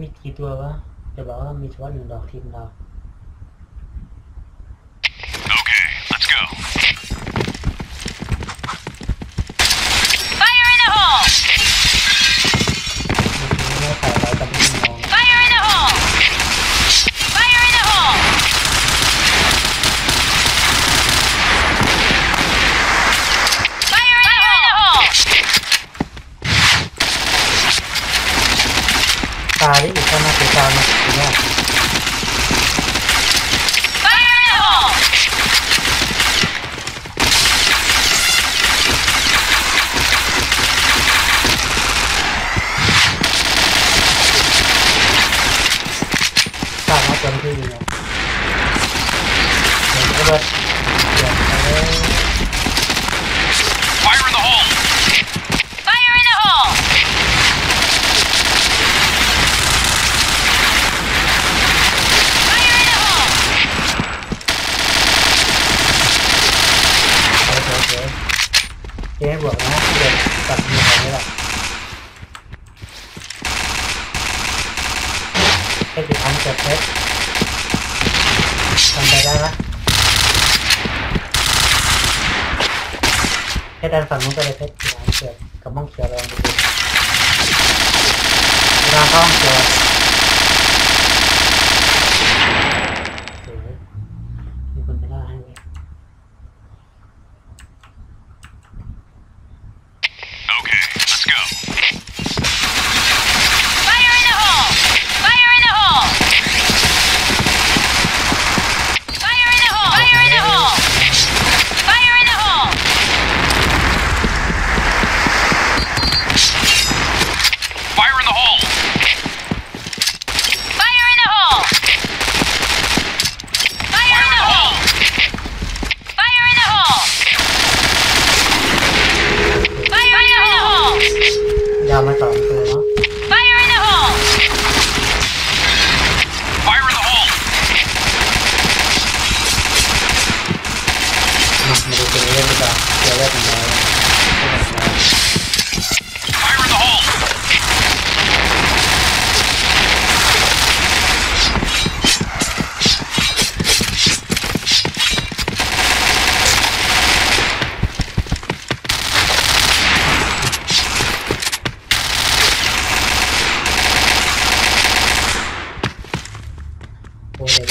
มีกี่ตัววะจะบอกว่ามีเฉพาะหนึ่งดอกทีมดอก ตาได้อีกก็น่าเสียดายนะ ให้ดันฝั่งนู้นไปเลยเพชรเขียวกับม่องเขียวลองดูร้าข้าวเขียว 怎么了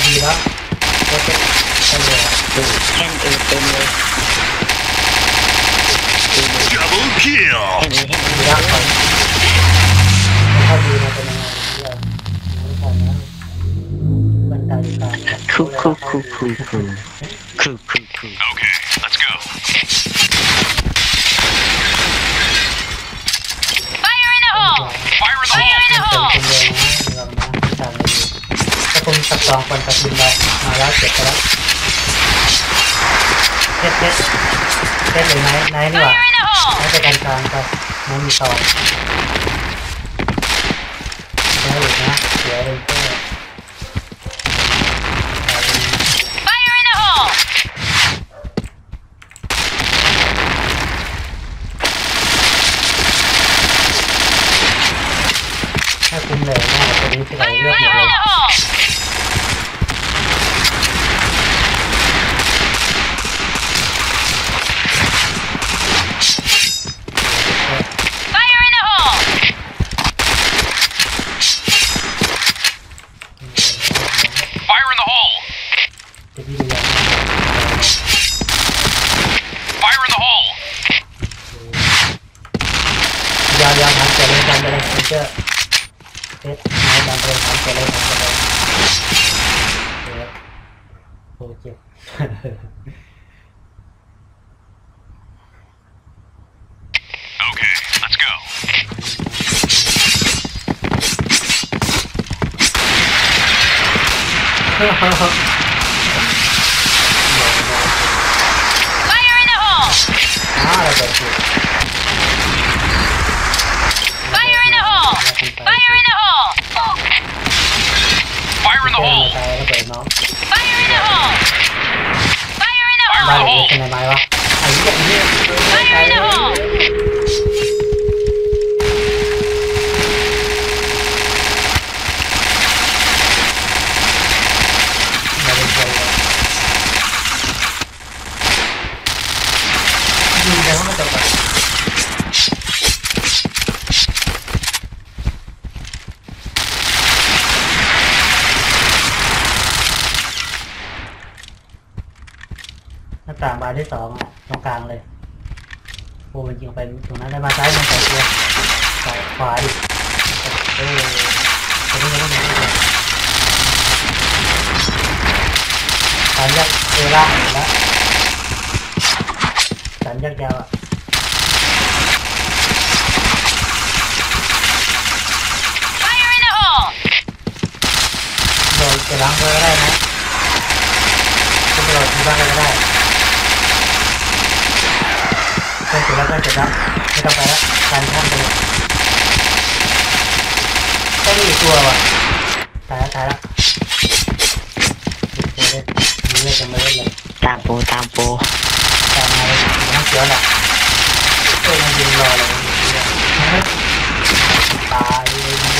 Double kill! Okay. ลองคนกับทีมเรามาแล้วเจ็บไปแล้วเจ็บเจ็บเจ็บเลยนายนายนี่หว่านายจะการกลางไรับนมีสองได้เลยนะเดี๋ยวเลยก็ถ้าคุณเลยนะตันนี้ที่เรเลือกอยู่ โอ้เจ็บ Okay, let's go. ฮ่าฮ่าฮ่า Fire in the hole! อ้าวระเบิดสิ Fire in the hole! Fire in the hole! Fire in the แก้มา hole! ตายระเบิดน้อง Fire in the hole! Fire in the บ้าน hole! เป็นไงไหมวะไอ้เหี้ยไอ้เหี้ย Fire in the hole! มาเป็นคนเลยยิงไปว่ามันจะแบบหน้าต่างบานที่สองอะตรงกลางเลยโอ้มันยิงไปตรงนั้นได้มาซ้ายมันใส่ตัวใส่ขวาดิโอ้ยตรงนี้ยังไม่มีเลยสันยักเอล่าเห็นแล้วสันยักยาวอะ Fire in the hole! โดนจะล้างก็ได้นะจะไปโดนที่บ้านก็ได้ เสร็จแล้วก็เสร็จแล้วไม่ต้องไปแล้วการข้ามไปเลยแค่นี้ตัวว่ะตายแล้วตายแล้วเล่นมีเล่นจะมาเล่นเลยตามโปตามโปตามมาเลยน้องเขียวน่ะตัวมันยืนรอเลยตายเลย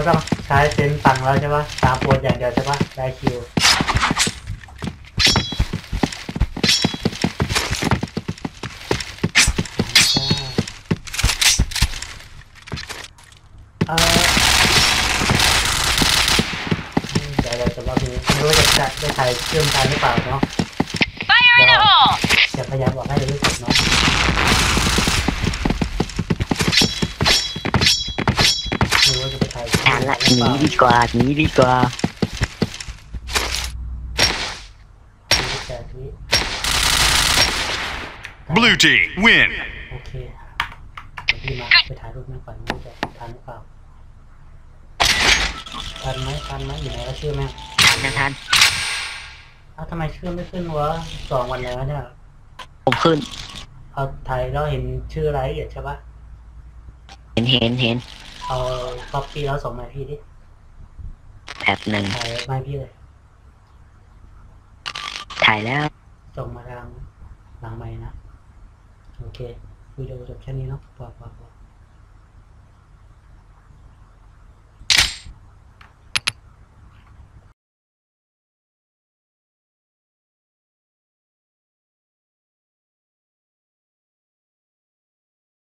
ไม่ต้องใช้เซนตังแล้วใช่ปะตามโปรอย่างเดียวใช่ปะได้คิวเออเดี๋ยวเราจะมาดูไม่รู้ว่าจะได้ถ่ายเชื่อมกันหรือเปล่าเนาะ Fire in the hole! จะพยายามบอกให้รู้สึกเนาะไม่รู้ว่าจะไปถ่าย อ่านละ หรือหเปนีล่าดีกว่าหนีดีกว่าแต่ที Blue team, win! โอเคเดี๋ยวพี่มาไปถ่ายรูปนั่งก่อนไม่รู้จะทันหรือเปล่าทันไหมทันไหมอยู่ไหนก็ชื่อแม่งทันนะทันเอ้าทำไมชื่อไม่ขึ้นวะสองวันแล้วเนี่ยผมขึ้นเอาถ่ายแล้วเห็นชื่อรายละเอียดใช่ปะเห็นเห็นเห็น เอาคอปปี้แล้วส่งมาให้พี่ดิแบบหนึ่งถ่ายมาให้พี่เลย ถ่ายแล้วส่งมาทางหลังไม้นะ โอเควิดีโอจบแค่นี้เนาะพอพอพอ